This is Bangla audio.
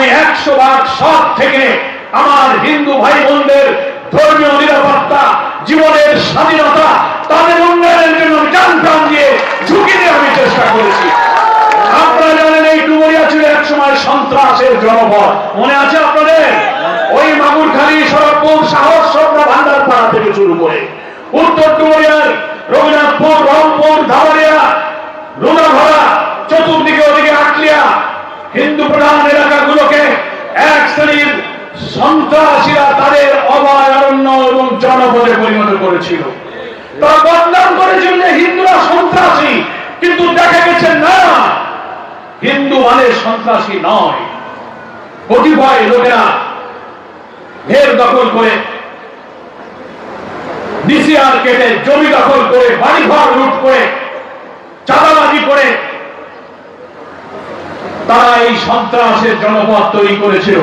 আমি একশো ভাগ সব থেকে আমার হিন্দু ভাই বোনদের ধর্মীয় নিরাপত্তা, জীবনের স্বাধীনতা, তাদের উন্নয়নের জন্য জান প্রাণ দিয়ে ঝুঁকি দিয়ে আমি চেষ্টা করেছি। আপনারা জানেন এই ডুবরিয়া ছিল এক সময় সন্ত্রাসের জনপদ। মনে আছে আপনাদের? ওই মাগুরখালী সড়কপুর সাহস সবরা ভান্ডার পাড়া থেকে শুরু করে। উত্তর ডুবরিয়ার রঘুনাথপুর, রংপুর ধাবারিয়া রুনাভরা চতুর্দিকে ওদিকে আটলিয়া, হিন্দু প্রধান এলাকাগুলোকে এক শ্রেণির সন্ত্রাসীরা তাদের অভয়ারণ্য এবং জনপদে পরিণত করেছিল। তারা বদনাম করেছিল যে হিন্দুরা সন্ত্রাসী, কিন্তু দেখা গেছে না, হিন্দু মানে সন্ত্রাসী নয়। কতিপয় লোকেরা ঘের দখল করে ডিসিআর কেটে জমি দখল করে বাড়িঘর লুট করে চাঁদাবাজি করে তারা এই সন্ত্রাসের জনপদ তৈরি করেছিল।